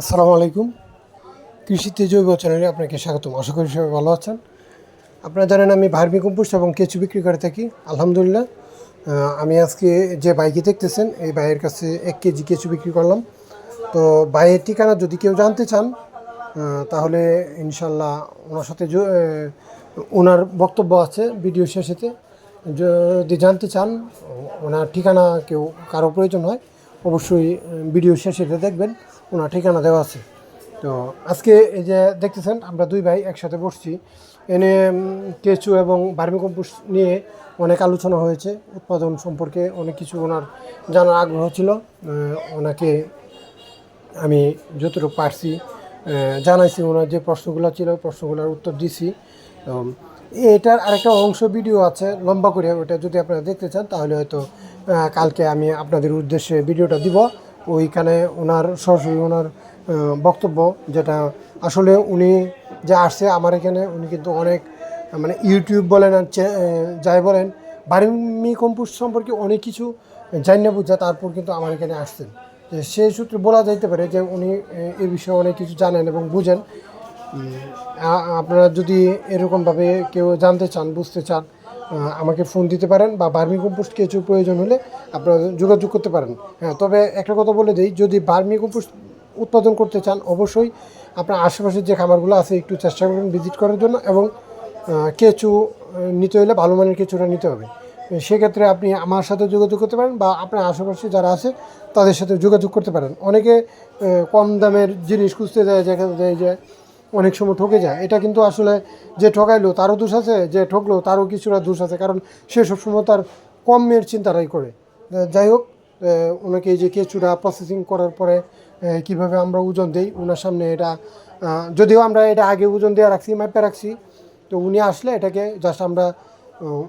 আসসালামু আলাইকুম। কৃষিতে জৈব চ্যানেলে আপনাকে স্বাগতম। আশা করি সবাই ভালো আছেন। আপনারা জানেন আমি ভার্মি কম্পোস্ট এবং কেঁচু বিক্রি করে থাকি। আলহামদুলিল্লাহ আমি আজকে যে বাইকে দেখতেছেন, এই বাইয়ের কাছে এক কেজি কেঁচু বিক্রি করলাম। তো বাইয়ের ঠিকানা যদি কেউ জানতে চান তাহলে ইনশাল্লাহ ওনার সাথে ওনার বক্তব্য আছে ভিডিও শেষেতে। যদি জানতে চান, ওনার ঠিকানা কেউ কারও প্রয়োজন হয়, অবশ্যই ভিডিও শেষেতে দেখবেন। ওনার ঠিকানা দেওয়া আছে। তো আজকে এই যে দেখতেছেন, আমরা দুই ভাই একসাথে বসছি। এনে কেঁচু এবং ভার্মিকম্পোস্ট নিয়ে অনেক আলোচনা হয়েছে। উৎপাদন সম্পর্কে অনেক কিছু ওনার জানার আগ্রহ ছিল। ওনাকে আমি যতটুকু পারছি জানাইছি ওনার যে প্রশ্নগুলো ছিল, প্রশ্নগুলোর উত্তর দিছি। এটার আরেকটা অংশ ভিডিও আছে, লম্বা করে, ওটা যদি আপনারা দেখতে চান, তাহলে হয়তো কালকে আমি আপনাদের উদ্দেশ্যে ভিডিওটা দিব। ওইখানে ওনার সরাসরি ওনার বক্তব্য যেটা আসলে উনি যে আসছে আমার এখানে, উনি কিন্তু অনেক মানে ইউটিউব বলেন আর যাই বলেন, বার্মি কম্পোস্ট সম্পর্কে অনেক কিছু জানিয়ে বুঝা তারপর কিন্তু আমার এখানে আসছেন। যে সেই সূত্রে বলা যাইতে পারে যে উনি, এ বিষয়ে অনেক কিছু জানেন এবং বুঝেন। আপনারা যদি এরকমভাবে কেউ জানতে চান, বুঝতে চান আমাকে ফোন দিতে পারেন বা বার্মি কম্পোস্ট কিছু প্রয়োজন হলে আপনারা যোগাযোগ করতে পারেন। হ্যাঁ তবে একটা কথা বলে দিই, যদি বার্মি কম্পোস্ট উৎপাদন করতে চান, অবশ্যই আপনার আশেপাশের যে খামারগুলো আছে, একটু চেষ্টা করবেন ভিজিট করার জন্য এবং কেঁচু নিতে হলে ভালো মানের কেঁচুটা নিতে হবে। সেক্ষেত্রে আপনি আমার সাথে যোগাযোগ করতে পারেন বা আপনার আশেপাশে যারা আছে, তাদের সাথে যোগাযোগ করতে পারেন। অনেকে কম দামের জিনিস খুঁজতে যায়, দেখা যায় যে অনেক সময় ঠকে যায়। এটা কিন্তু আসলে যে ঠকাইলো তারও দোষ আছে, যে ঠকলো তারও কিছুটা দোষ আছে, কারণ সে সবসময় তার কমের চিন্তাটাই করে। যাই হোক ওনাকে এই যে কেঁচুটা প্রসেসিং করার পরে কীভাবে আমরা ওজন দিই, ওনার সামনে এটা যদিও আমরা এটা আগে ওজন দেওয়া রাখছি, মাপে রাখছি, তো উনি আসলে এটাকে জাস্ট আমরা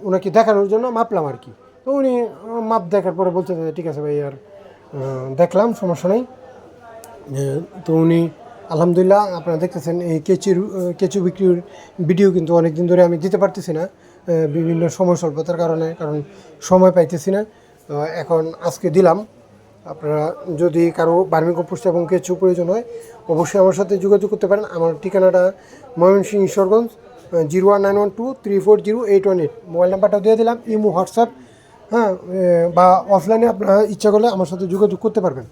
ওনাকে দেখানোর জন্য মাপলাম আর কি। তো উনি মাপ দেখার পরে বলছে ঠিক আছে ভাই, আর দেখলাম, সমস্যা নেই। তো উনি আলহামদুলিল্লাহ, আপনারা দেখতেছেন এই কেচির কেঁচু বিক্রির ভিডিও কিন্তু অনেক দিন ধরে আমি দিতে পারতেছি না বিভিন্ন সময় স্বল্পতার কারণে, কারণ সময় পাইতেছি না। এখন আজকে দিলাম। আপনারা যদি কারও বার্মি কম্পোস্ট এবং কেঁচু প্রয়োজন হয়, অবশ্যই আমার সাথে যোগাযোগ করতে পারেন। আমার ঠিকানাটা Mymensingh Ishwarganj zero one nine one two three four zero eight one eight. Mobile নাম্বারটা দিয়ে দিলাম, ইমো, হোয়াটসঅ্যাপ হ্যাঁ বা অফলাইনে আপনারা ইচ্ছা করলে আমার সাথে যোগাযোগ করতে পারবেন।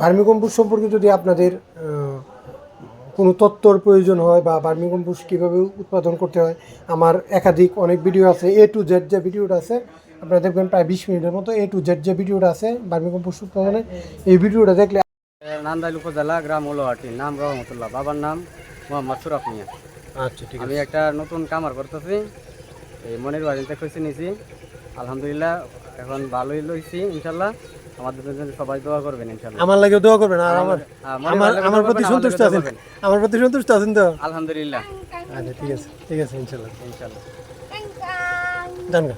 ভার্মিকম্পোস্ট সম্পর্কে যদি আপনাদের কোনো তত্ত্বর প্রয়োজন হয় বা ভার্মিকম্পোস্ট কীভাবে উৎপাদন করতে হয় আমার একাধিক অনেক ভিডিও আছে এ টু জেড যে ভিডিওটা আছে আপনারা দেখবেন প্রায় বিশ মিনিটের মতো এ টু জেড যে ভিডিওটা আছে ভার্মিকম্পোস্ট উৎপাদনে এই ভিডিওটা দেখলে নান্দাইল উপজেলা গ্রাম উলোহাটি নাম রহমতুল্লাহ বাবার নাম মোহাম্মদ সুরাফ মিয়া। আচ্ছা ঠিক আমি একটা নতুন কামার করতেছি এই মনের বাড়িতে খুঁজে নিয়েছি আলহামদুলিল্লাহ এখন ভালোই লইছি ইনশাল্লাহ। আমাদের জন্য সবাই দোয়া করবেন আমার লাগে দোয়া করবেন আর আমার হ্যাঁ, আমার আমার প্রতি সন্তুষ্ট আছেন। আমার প্রতি সন্তুষ্ট আছেন তো? আলহামদুলিল্লাহ। আচ্ছা ঠিক আছে ঠিক আছে ইনশাল্লাহ ইনশাল্লাহ জানগা